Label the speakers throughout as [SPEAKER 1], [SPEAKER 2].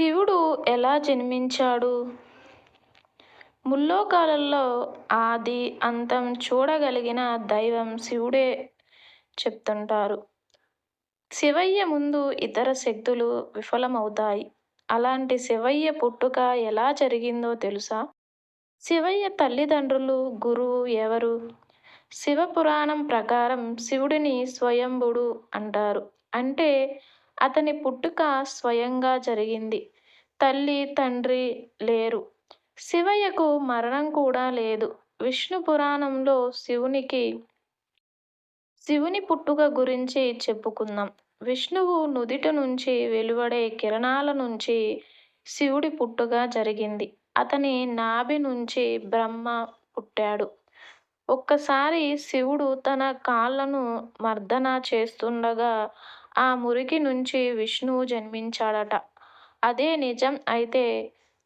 [SPEAKER 1] శివుడు ఎలా జన్మించాడు? ముల్లోకాలలో ఆది, అంతం చూడగలిగిన దైవం శివుడే చెప్తుంటారు. శివయ్య ముందు ఇతర శక్తులు విఫలమవుతాయి. అలాంటి శివయ్య పుట్టుక ఎలా జరిగిందో తెలుసా? శివయ్య తల్లిదండ్రులు, గురువు ఎవరు? శివపురాణం ప్రకారం శివుడిని స్వయంభుడు అంటారు. అంటే అతని పుట్టుక స్వయంగా జరిగింది. తల్లి, తండ్రి లేరు. శివయ్యకు మరణం కూడా లేదు. విష్ణు పురాణంలో శివునికి శివుని పుట్టుక గురించి చెప్పుకుందాం. విష్ణువు నుదిటి నుంచి వెలువడే కిరణాల నుంచి శివుడి పుట్టుక జరిగింది. అతని నాభి నుంచి బ్రహ్మ పుట్టాడు. ఒక్కసారి శివుడు తన కాళ్ళను మర్దన చేస్తుండగా ఆ మురికి నుంచి విష్ణువు జన్మించాడట. అదే నిజం అయితే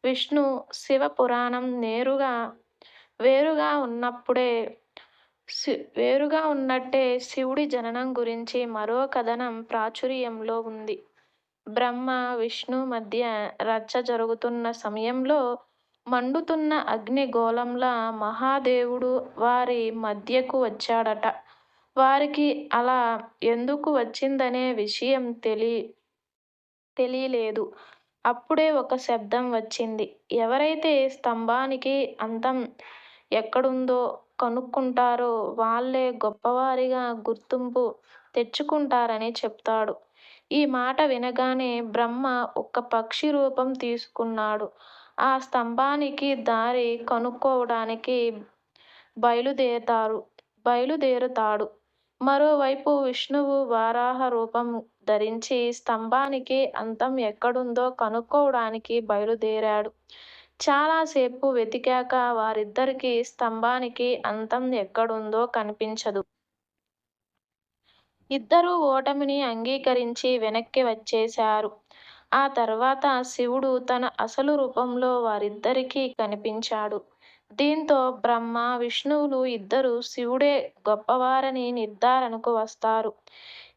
[SPEAKER 1] విష్ణు, శివ పురాణం నేరుగా వేరుగా ఉన్నప్పుడే వేరుగా ఉన్నట్టే శివుడి జననం గురించి మరో కథనం ప్రాచుర్యంలో ఉంది. బ్రహ్మ, విష్ణు మధ్య రచ్చ జరుగుతున్న సమయంలో మండుతున్న అగ్నిగోళంలా మహాదేవుడు వారి మధ్యకు వచ్చాడట. వారికి అలా ఎందుకు వచ్చిందనే విషయం తెలి తెలియలేదు అప్పుడే ఒక శబ్దం వచ్చింది. ఎవరైతే స్తంభానికి అంతం ఎక్కడుందో కనుక్కుంటారో వాళ్ళే గొప్పవారిగా గుర్తింపు తెచ్చుకుంటారని చెప్తాడు. ఈ మాట వినగానే బ్రహ్మ ఒక పక్షి రూపం తీసుకున్నాడు. ఆ స్తంభానికి దారి కనుక్కోవడానికి బయలుదేరతాడు. మరోవైపు విష్ణువు వారాహ రూపం ధరించి స్తంభానికి అంతం ఎక్కడుందో కనుక్కోవడానికి బయలుదేరాడు. చాలాసేపు వెతికాక వారిద్దరికీ స్తంభానికి అంతం ఎక్కడుందో కనిపించదు. ఇద్దరూ ఓటమిని అంగీకరించి వెనక్కి వచ్చేశారు. ఆ తర్వాత శివుడు తన అసలు రూపంలో వారిద్దరికీ కనిపించాడు. దీంతో బ్రహ్మ, విష్ణువులు ఇద్దరూ శివుడే గొప్పవారని నిర్ధారణకు వస్తారు.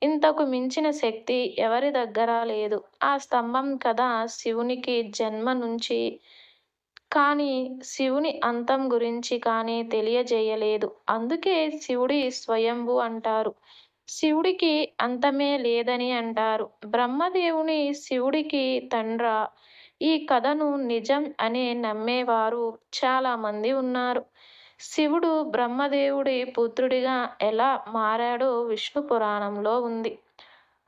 [SPEAKER 1] ఇంతకు మించిన శక్తి ఎవరి దగ్గరా లేదు. ఆ స్తంభం కథ శివునికి జన్మ నుంచి కానీ, శివుని అంతం గురించి కానీ తెలియజేయలేదు. అందుకే శివుడి స్వయంభు అంటారు. శివుడికి అంతమే లేదని అంటారు. బ్రహ్మదేవుని శివుడికి తండ్రా? ఈ కథను నిజం అని నమ్మేవారు చాలామంది ఉన్నారు. శివుడు బ్రహ్మదేవుడి పుత్రుడిగా ఎలా మారాడో విష్ణు పురాణంలో ఉంది.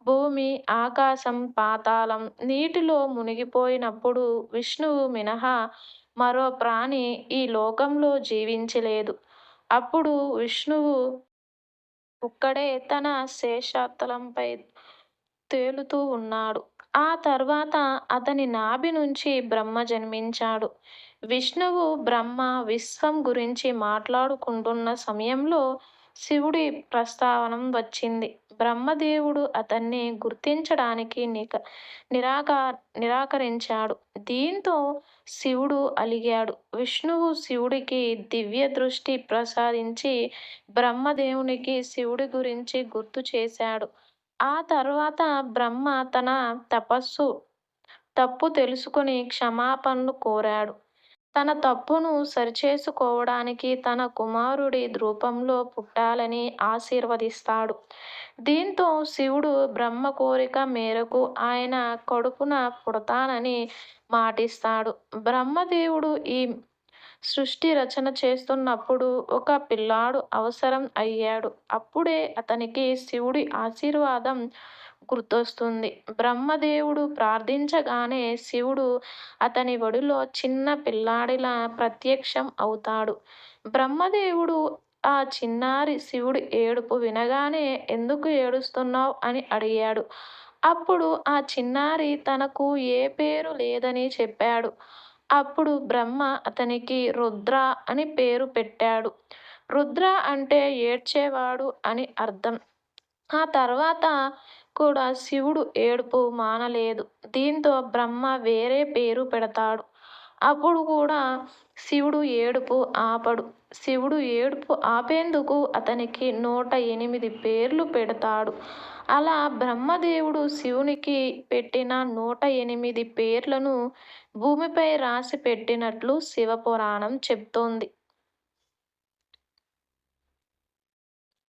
[SPEAKER 1] భూమి, ఆకాశం, పాతాళం నీటిలో మునిగిపోయినప్పుడు విష్ణువు మినహా మరో ప్రాణి ఈ లోకంలో జీవించలేదు. అప్పుడు విష్ణువు ఒక్కడే తన శేషాతలంపై తేలుతూ ఉన్నాడు. ఆ తర్వాత అతని నాభి నుంచి బ్రహ్మ జన్మించాడు. విష్ణువు, బ్రహ్మ విశ్వం గురించి మాట్లాడుకుంటున్న సమయంలో శివుడి ప్రస్తావన వచ్చింది. బ్రహ్మదేవుడు అతన్ని గుర్తించడానికి నిరాకరించాడు. దీంతో శివుడు అలిగాడు. విష్ణువు శివుడికి దివ్య దృష్టి ప్రసాదించి బ్రహ్మదేవునికి శివుడి గురించి గుర్తు చేశాడు ఆ తర్వాత బ్రహ్మ తన తపస్సు తప్పు తెలుసుకుని క్షమాపణలు కోరాడు. తన తప్పును సరిచేసుకోవడానికి తన కుమారుడి రూపంలో పుట్టాలని ఆశీర్వదిస్తాడు. దీంతో శివుడు బ్రహ్మ కోరిక మేరకు ఆయన కడుపున పుడతానని మాటిస్తాడు. బ్రహ్మదేవుడు ఈ సృష్టి రచన చేస్తున్నప్పుడు ఒక పిల్లాడు అవసరం అయ్యాడు. అప్పుడే అతనికి శివుడి ఆశీర్వాదం గుర్తొస్తుంది. బ్రహ్మదేవుడు ప్రార్థించగానే శివుడు అతని ఒడిలో చిన్న పిల్లాడిలా ప్రత్యక్షం అవుతాడు. బ్రహ్మదేవుడు ఆ చిన్నారి శివుడి ఏడుపు వినగానే ఎందుకు ఏడుస్తున్నావు అని అడిగాడు. అప్పుడు ఆ చిన్నారి తనకు ఏ పేరు లేదని చెప్పాడు. అప్పుడు బ్రహ్మ అతనికి రుద్ర అని పేరు పెట్టాడు. రుద్ర అంటే ఏడ్చేవాడు అని అర్థం. ఆ తర్వాత కూడా శివుడు ఏడుపు మానలేదు. దీంతో బ్రహ్మ వేరే పేరు పెడతాడు. అప్పుడు కూడా శివుడు ఏడుపు ఆపడు. శివుడు ఏడుపు ఆపేందుకు అతనికి నూట ఎనిమిది పేర్లు పెడతాడు. అలా బ్రహ్మదేవుడు శివునికి పెట్టిన నూట ఎనిమిది పేర్లను భూమిపై రాసి పెట్టినట్లు శివపురాణం చెప్తోంది.